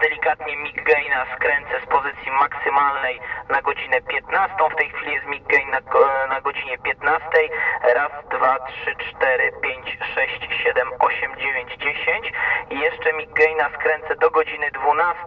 delikatnie mig gaina skręcę z pozycji maksymalnej na godzinę 15. W tej chwili jest mig gain na, na godzinie 15. Raz, dwa, trzy, cztery, pięć, sześć, siedem, osiem, dziewięć, dziesięć. I jeszcze mig gaina skręcę do godziny 12.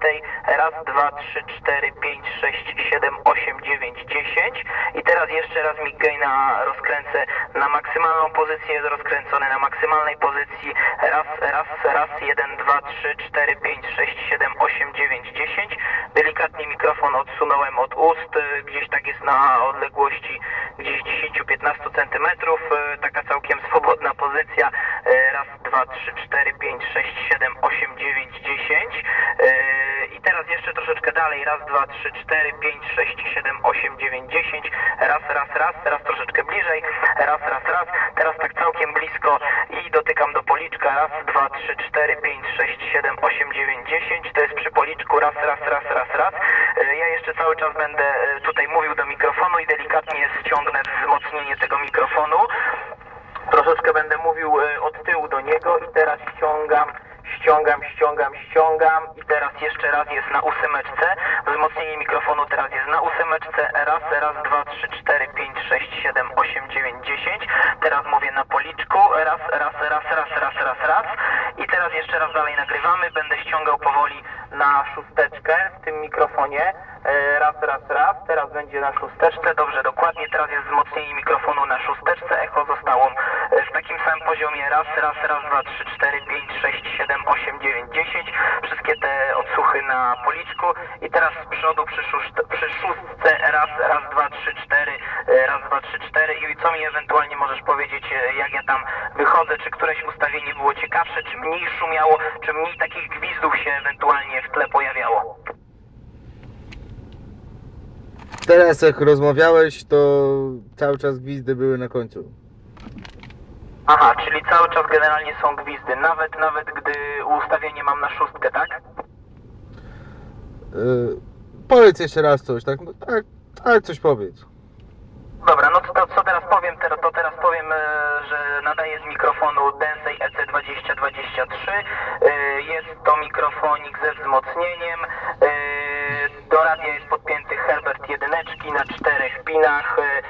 Raz, dwa, trzy, cztery, pięć, sześć, siedem, osiem, dziewięć, dziesięć. I teraz jeszcze raz mig gaina rozkręcę na maksymalną pozycję, jest rozkręcony na maksymalnej pozycji. Raz, raz, raz, jeden, dwa, trzy, cztery, pięć, sześć, siedem, osiem, dziewięć, dziesięć. Delikatnie mikrofon odsunąłem od ust, y, gdzieś tak jest na odległości gdzieś 10-15 centymetrów. y, Taka całkiem swobodna pozycja. Y, Raz, dwa, trzy, cztery, pięć, sześć, siedem, osiem, dziewięć, dziesięć. I teraz jeszcze troszeczkę dalej. Raz, dwa, trzy, cztery, pięć, sześć, siedem, osiem, dziewięć, dziesięć. Raz, raz, raz. Teraz troszeczkę bliżej. Raz, raz, raz. Teraz tak całkiem blisko i dotykam do. Raz, dwa, trzy, cztery, pięć, sześć, siedem, osiem, dziewięć, dziesięć. To jest przy policzku. Raz, raz, raz, raz, raz. Y, Ja jeszcze cały czas będę y, tutaj mówił do mikrofonu i delikatnie ściągnę wzmocnienie tego mikrofonu. Troszeczkę będę mówił y, od tyłu do niego i teraz ściągam, ściągam, ściągam, ściągam i teraz jeszcze raz jest na ósemeczce. Wzmocnienie mikrofonu teraz jest na ósemeczce. Raz, raz, dwa, trzy, cztery, pięć, sześć, siedem, osiem, dziewięć, dziesięć. Teraz mówię na policzku. Raz, raz, raz, raz, raz, raz, raz. I teraz jeszcze raz dalej nagrywamy. Będę ściągał powoli na szósteczkę w tym mikrofonie. E, Raz, raz, raz. Teraz będzie na szósteczce. Dobrze, dokładnie. Teraz jest wzmocnienie mikrofonu na szósteczce. Echo zostało e, w takim samym poziomie. Raz, raz, raz, dwa, trzy, cztery, pięć, sześć, siedem, osiem, dziewięć, dziesięć. Wszystkie te odsłuchy na policzku. I teraz z przodu przy, szóst- przy szóstce. Raz, raz, dwa, trzy, cztery. e, Raz, dwa, trzy, cztery. I co mi ewentualnie możesz powiedzieć, e, jak ja tam wychodzę? Czy któreś ustawienie było ciekawsze? Czy mniej szumiało? Czy mniej takich gwizdów się ewentualnie w tle pojawiało? Teraz jak rozmawiałeś, to cały czas gwizdy były na końcu. Aha, czyli cały czas generalnie są gwizdy, nawet nawet gdy ustawienie mam na szóstkę, tak? Yy, powiedz jeszcze raz coś, tak? No, tak, tak, coś powiedz. Dobra, no to, to co teraz powiem, to, to teraz powiem, e, że nadaję z mikrofonu Densei E EC2023. E, Jest to mikrofonik ze wzmocnieniem. E, Do radia jest podpięty Herbert jedyneczki na czterech pinach. E,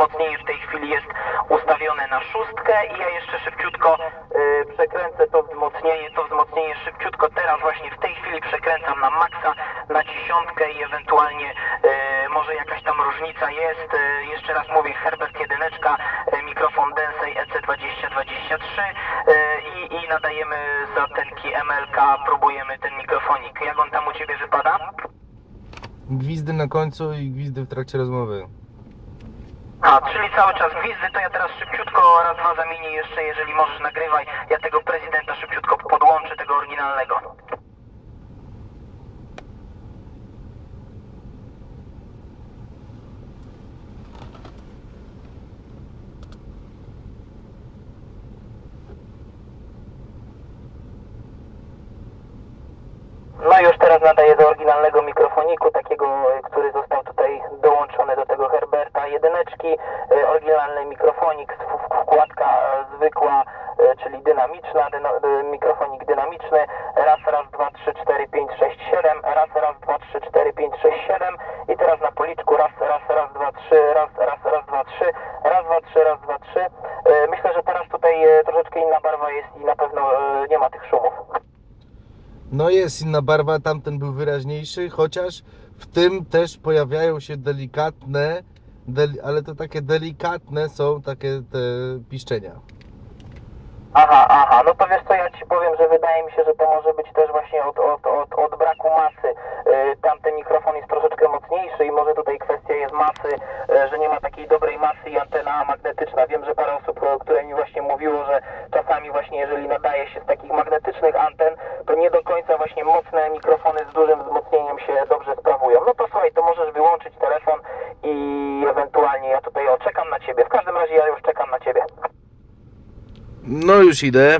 Wzmocnienie w tej chwili jest ustawione na szóstkę i ja jeszcze szybciutko e, przekręcę to wzmocnienie, to wzmocnienie szybciutko teraz właśnie w tej chwili przekręcam na maksa, na dziesiątkę i ewentualnie e, może jakaś tam różnica jest. E, jeszcze raz mówię Herbert jedyneczka, mikrofon Densei E EC2023 e, i, i nadajemy z antenki MLK, próbujemy ten mikrofonik. Jak on tam u Ciebie wypada? Gwizdy na końcu i gwizdy w trakcie rozmowy. A, czyli cały czas gwizdy, to ja teraz szybciutko raz, dwa zamienię jeszcze, jeżeli możesz nagrywaj. Ja tego prezydenta szybciutko podłączę, tego oryginalnego. No już teraz nadaję do oryginalnego mikrofoniku, takiego, jedyneczki. E, Oryginalny mikrofonik, wkładka e, zwykła, e, czyli dynamiczna, dyna, mikrofonik dynamiczny. Raz, raz, dwa, trzy, cztery, pięć, sześć, siedem. Raz, raz, dwa, trzy, cztery, pięć, sześć, siedem. I teraz na policzku raz, raz, raz, dwa, trzy, raz, raz, raz, dwa, trzy. Raz, dwa, trzy, raz, dwa, trzy. Myślę, że teraz tutaj troszeczkę inna barwa jest i na pewno nie ma tych szumów. No jest inna barwa, tamten był wyraźniejszy, chociaż w tym też pojawiają się delikatne, deli, ale to takie delikatne są takie te piszczenia. Aha, aha, no to wiesz co, ja Ci powiem, że wydaje mi się, że to może być też właśnie od, od, od, od braku masy. Yy, tamten mikrofon jest troszeczkę mocniejszy i może tutaj kwestia masy, yy, że nie ma takiej dobrej masy i antena magnetyczna. Wiem, że parę osób, e, które mi właśnie mówiło, że czasami właśnie jeżeli nadaje się z takich magnetycznych anten, to nie do końca właśnie mocne mikrofony z dużym wzmocnieniem się dobrze sprawują. No to słuchaj, to możesz wyłączyć telefon i ewentualnie ja tutaj o, czekam na Ciebie. W każdym razie ja już czekam na Ciebie. No już idę.